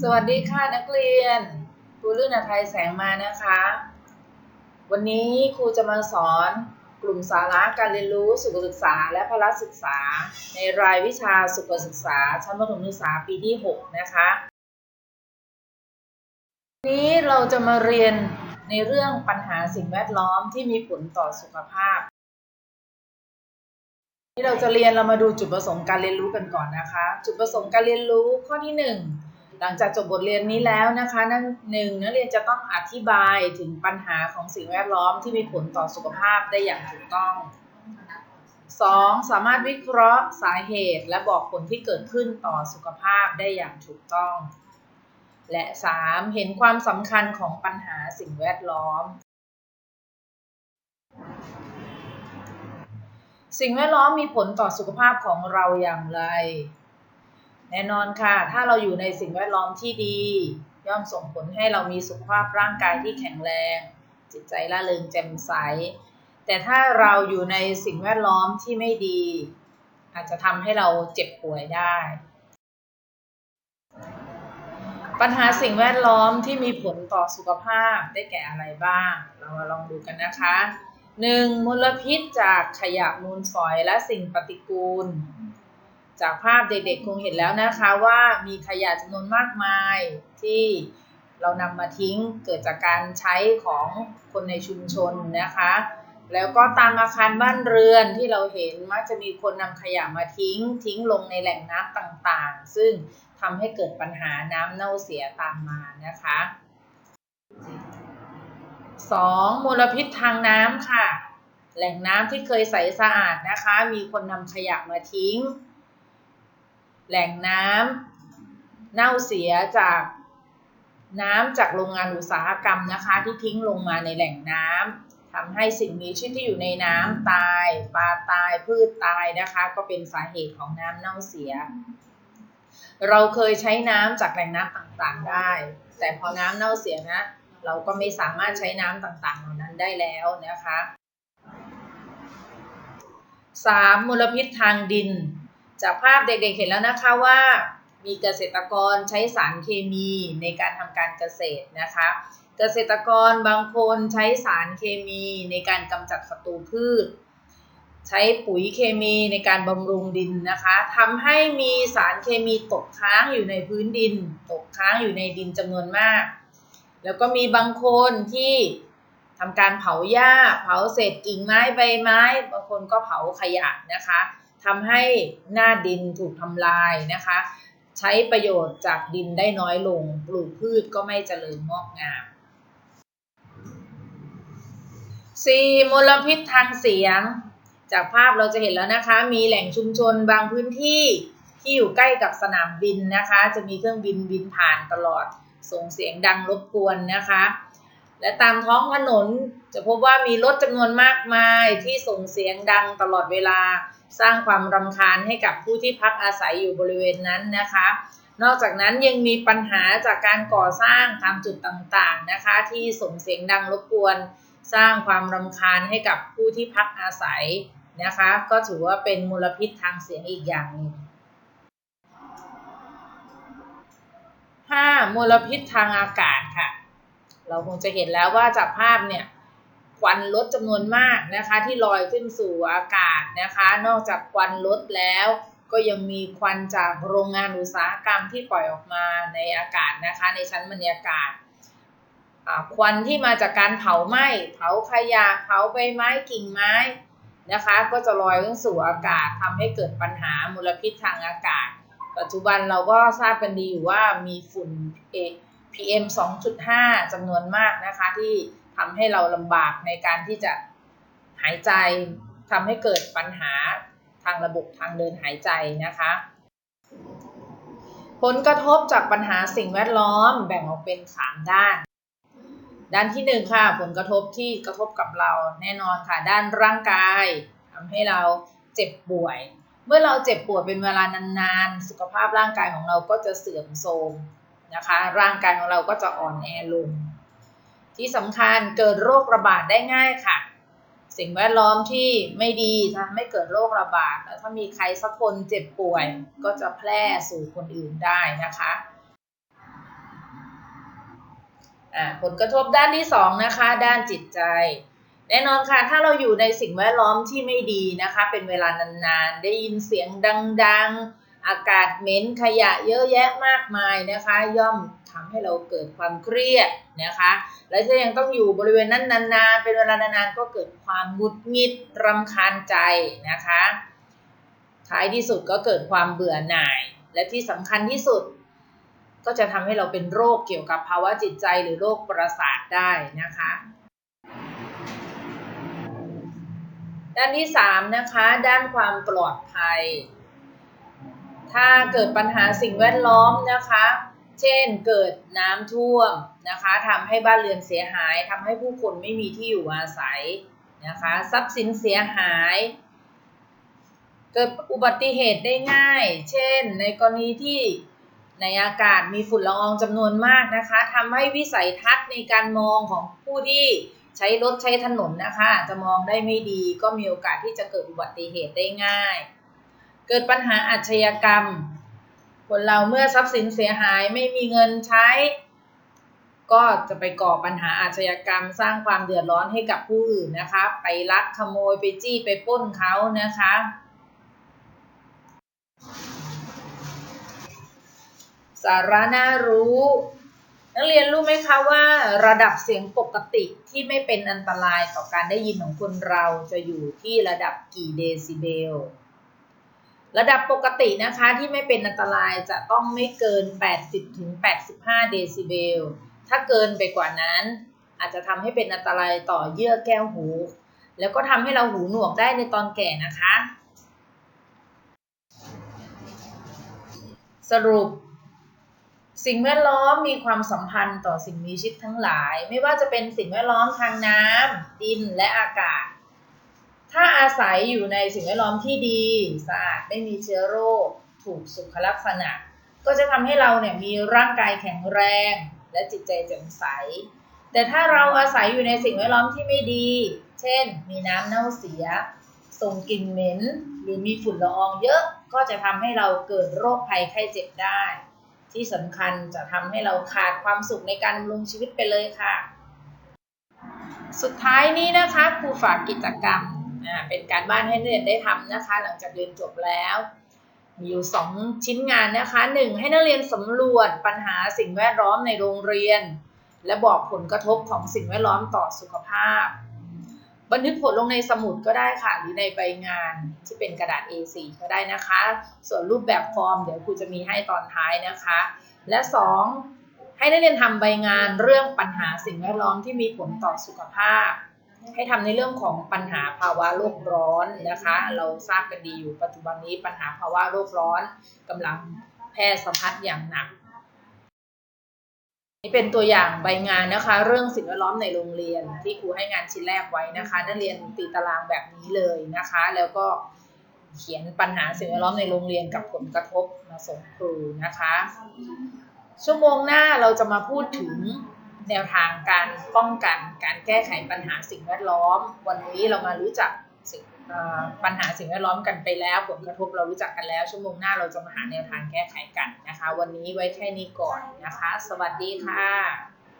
สวัสดีค่ะนักเรียนครูลื่นอภัยแสงมานะคะ วันนี้ครูจะมาสอนกลุ่มสาระการเรียนรู้สุขศึกษาและพละศึกษา ในรายวิชาสุขศึกษา ชั้นประถมศึกษาปีที่ 6 นะคะวันนี้เราจะมาเรียนในเรื่องปัญหาสิ่งแวดล้อมที่มีผลต่อสุขภาพ ที่เราจะเรียนเรามาดูจุดประสงค์การเรียนรู้กันก่อนนะคะ จุดประสงค์การเรียนรู้ข้อที่ 1 หลังจากจบบทเรียนนี้แล้วนะคะ นั่นหนึ่งนักเรียนจะต้องอธิบายถึงปัญหาของสิ่งแวดล้อมที่มีผลต่อสุขภาพได้อย่างถูกต้อง 2. สามารถวิเคราะห์สาเหตุ และบอกผลที่เกิดขึ้นต่อสุขภาพได้อย่างถูกต้อง และ 3. เห็นความสำคัญของปัญหาสิ่งแวดล้อม สิ่งแวดล้อมมีผลต่อสุขภาพของเราอย่างไร แน่นอนค่ะ ถ้าเราอยู่ในสิ่งแวดล้อมที่ดี ย่อมส่งผลให้เรามีสุขภาพร่างกายที่แข็งแรง จิตใจร่าเริงแจ่มใส แต่ถ้าเราอยู่ในสิ่งแวดล้อมที่ไม่ดี อาจจะทำให้เราเจ็บป่วยได้ ปัญหาสิ่งแวดล้อมที่มีผลต่อสุขภาพได้แก่อะไรบ้าง เรามาลองดูกันนะคะ 1. มลพิษจากขยะมูลฝอยและสิ่งปฏิกูล จากภาพเด็กๆคงเห็นแล้วนะคะว่ามีขยะจำนวนมากมายที่เรานำมาทิ้งเกิดจากการใช้ของคนในชุมชนนะคะ แล้วก็ตามอาคารบ้านเรือนที่เราเห็นมักจะมีคนนำขยะมาทิ้ง ทิ้งลงในแหล่งน้ำต่างๆ ซึ่งทำให้เกิดปัญหาน้ำเน่าเสียตามมานะคะ 2. มลพิษทางน้ำค่ะ แหล่งน้ำที่เคยใสสะอาดนะคะ มีคนนำขยะมาทิ้ง แหล่งน้ำเน่าเสียจากน้ำจากโรงงานอุตสาหกรรมนะคะ ที่ทิ้งลงมาในแหล่งน้ำทำให้สิ่งมีชีวิตที่อยู่ในน้ำตาย ปลาตายพืชตายนะคะ ก็เป็นสาเหตุของน้ำเน่าเสีย เราเคยใช้น้ำจากแหล่งน้ำต่างๆได้ แต่พอน้ำเน่าเสียนะ เราก็ไม่สามารถใช้น้ำต่างๆ เหล่านั้นได้แล้วนะคะ 3. มลพิษทางดิน จากภาพเด็กๆเห็นแล้วนะคะว่า มีเกษตรกรใช้สารเคมีในการทำการเกษตรนะคะ เกษตรกรบางคนใช้สารเคมีในการกำจัดศัตรูพืช ใช้ปุ๋ยเคมีในการบำรุงดินนะคะทำให้มีสารเคมีตกค้างอยู่ในพื้นดิน ตกค้างอยู่ในดินจำนวนมาก แล้วก็มีบางคนที่ทำการเผาหญ้า เผาเศษกิ่งไม้ใบไม้ บางคนก็เผาขยะนะคะทำให้หน้าดินถูกทำลายนะคะ ใช้ประโยชน์จากดินได้น้อยลง ปลูกพืชก็ไม่เจริญงอกงาม 4. มลพิษทางเสียง จากภาพเราจะเห็นแล้วนะคะ มีแหล่งชุมชนบางพื้นที่ที่อยู่ใกล้กับสนามบินนะคะ จะมีเครื่องบินบินผ่านตลอด ส่งเสียงดังรบกวนนะคะ และตามท้องถนนจะพบว่ามีรถจำนวนมากมายที่ส่งเสียงดังตลอดเวลา สร้างความรำคาญให้กับผู้ที่พักอาศัยอยู่บริเวณนั้นนะคะ นอกจากนั้นยังมีปัญหาจากการก่อสร้างตามจุดต่างๆนะคะ ที่ส่งเสียงดังรบกวน สร้างความรำคาญให้กับผู้ที่พักอาศัยนะคะ ก็ถือว่าเป็นมลพิษทางเสียงอีกอย่างหนึ่ง 5. มลพิษทางอากาศค่ะ เราคงจะเห็นแล้วว่าจากภาพเนี่ยควันลดจำนวนมากนะคะที่ลอยขึ้นสู่อากาศนะคะ นอกจากควันลดแล้ว ก็ยังมีควันจากโรงงานอุตสาหกรรมที่ปล่อยออกมาในอากาศนะคะ ในชั้นบรรยากาศควันที่มาจากการเผาไหม้เผาขยะเผาใบไม้กิ่งไม้นะคะ ก็จะลอยขึ้นสู่อากาศทำให้เกิดปัญหามลพิษทางอากาศ ปัจจุบันเราก็ทราบกันดีอยู่ว่ามีฝุ่น PM 2.5จำนวนมากนะคะ ที่ทำให้เราลำบากในการที่จะหายใจทำให้เกิดปัญหาทางระบบทางเดินหายใจนะคะ ผลกระทบจากปัญหาสิ่งแวดล้อมแบ่งออกเป็นสามด้าน ด้านที่หนึ่งค่ะผลกระทบที่กระทบกับเราแน่นอนค่ะ ด้านร่างกายทำให้เราเจ็บป่วย เมื่อเราเจ็บปวยเป็นเวลานานๆ สุขภาพร่างกายของเราก็จะเสื่อมโทรมนะคะ ร่างกายของเราก็จะอ่อนแอลง ที่สำคัญเกิดโรคระบาดได้ง่ายค่ะ สิ่งแวดล้อมที่ไม่ดีทำให้เกิดโรคระบาด แล้วถ้ามีใครสักคนเจ็บป่วย ก็จะแพร่สู่คนอื่นได้นะคะอ่าผลกระทบด้านที่สองนะคะ ด้านจิตใจ แน่นอนค่ะ ถ้าเราอยู่ในสิ่งแวดล้อมที่ไม่ดีนะคะ เป็นเวลานานๆ ได้ยินเสียงดังๆ อากาศเหม็นขยะเยอะแยะมากมายนะคะ ย่อมทำให้เราเกิดความเครียดนะคะ และถ้ายังต้องอยู่บริเวณนั้นนานๆ เป็นเวลานานๆ ก็เกิดความหงุดหงิดรำคาญใจนะคะ ท้ายที่สุดก็เกิดความเบื่อหน่าย และที่สำคัญที่สุดก็จะทำให้เราเป็นโรคเกี่ยวกับภาวะจิตใจหรือโรคประสาทได้นะคะ ด้านที่ 3 นะคะ ด้านความปลอดภัย ถ้าเกิดปัญหาสิ่งแวดล้อมนะคะ เช่นเกิดน้ำท่วมนะคะทำให้บ้านเรือนเสียหายทำให้ผู้คนไม่มีที่อยู่อาศัยนะคะทรัพย์สินเสียหาย เกิดอุบัติเหตุได้ง่าย เช่น ในกรณีที่ในอากาศมีฝุ่นละอองจำนวนมากนะคะทำให้วิสัยทัศน์ในการมองของผู้ที่ ใช้รถใช้ถนนนะคะ จะมองได้ไม่ดีก็มีโอกาสที่จะเกิดอุบัติเหตุได้ง่าย เกิดปัญหาอาชญากรรม คนเราเมื่อทรัพย์สินเสียหายไม่มีเงินใช้ ก็จะไปก่อปัญหาอาชญากรรม สร้างความเดือดร้อนให้กับผู้อื่นนะคะ ไปลักขโมยไปจี้ไปป้นเขานะคะสาระน่ารู้ นักเรียนรู้ไหมคะว่าระดับเสียงปกติที่ไม่เป็นอันตรายต่อการได้ยินของคนเราจะอยู่ที่ระดับกี่เดซิเบล ระดับปกตินะคะที่ไม่เป็นอันตรายจะต้องไม่เกิน 80ถึง85 เดซิเบล ถ้าเกินไปกว่านั้น อาจจะทำให้เป็นอันตรายต่อเยื่อแก้วหู แล้วก็ทำให้เราหูหนวกได้ในตอนแก่นะคะ สรุป สิ่งแวดล้อมมีความสัมพันธ์ต่อสิ่งมีชีวิตทั้งหลาย ไม่ว่าจะเป็นสิ่งแวดล้อมทางน้ำดินและอากาศ ถ้าอาศัยอยู่ในสิ่งแวดล้อมที่ดีสะอาดไม่มีเชื้อโรค ถูกสุขลักษณะ ก็จะทำให้เราเนี่ยมีร่างกายแข็งแรง และจิตใจแจ่มใส แต่ถ้าเราอาศัยอยู่ในสิ่งแวดล้อมที่ไม่ดี เช่น มีน้ำเน่าเสีย ส่งกลิ่นเหม็น หรือมีฝุ่นละอองเยอะก็จะทำให้เราเกิดโรคภัยไข้เจ็บได้ ที่สำคัญจะทำให้เราขาดความสุขในการดำรงชีวิตไปเลยค่ะ สุดท้ายนี้นะคะครูฝากกิจกรรมอ่าเป็นการบ้านให้นักเรียนได้ทำนะคะ หลังจากเรียนจบแล้ว มีอยู่ 2 ชิ้นงานนะคะ 1. ให้นักเรียนสำรวจปัญหาสิ่งแวดล้อมในโรงเรียน และบอกผลกระทบของสิ่งแวดล้อมต่อสุขภาพ บันทึกผลลงในสมุดก็ได้ค่ะ หรือในใบงานที่เป็นกระดาษ A4 ก็ได้นะคะ ส่วนรูปแบบฟอร์มเดี๋ยวครูจะมีให้ตอนท้ายนะคะ และ 2. ให้นักเรียนทำใบงานเรื่องปัญหาสิ่งแวดล้อมที่มีผลต่อสุขภาพ ให้ทำในเรื่องของปัญหาภาวะโลกร้อนนะคะ เราทราบกันดีอยู่ปัจจุบันนี้ปัญหาภาวะโลกร้อนกำลังแพร่สะพัดอย่างหนัก เป็นตัวอย่างใบงานนะคะ เรื่องสิ่งแวดล้อมในโรงเรียน ที่ครูให้งานชิ้นแรกไว้นะคะนักเรียนตีตารางแบบนี้เลยนะคะ แล้วก็เขียนปัญหาสิ่งแวดล้อมในโรงเรียนกับผลกระทบมาส่งครูนะคะ ชั่วโมงหน้าเราจะมาพูดถึงแนวทางการป้องกันการแก้ไขปัญหาสิ่งแวดล้อม วันนี้เรามารู้จัก ปัญหาสิ่งแวดล้อมกันไปแล้วผลกระทบเรารู้จักกันแล้ว ชั่วโมงหน้าเราจะมาหาแนวทางแก้ไขกันนะคะ วันนี้ไว้แค่นี้ก่อนนะคะ สวัสดีค่ะ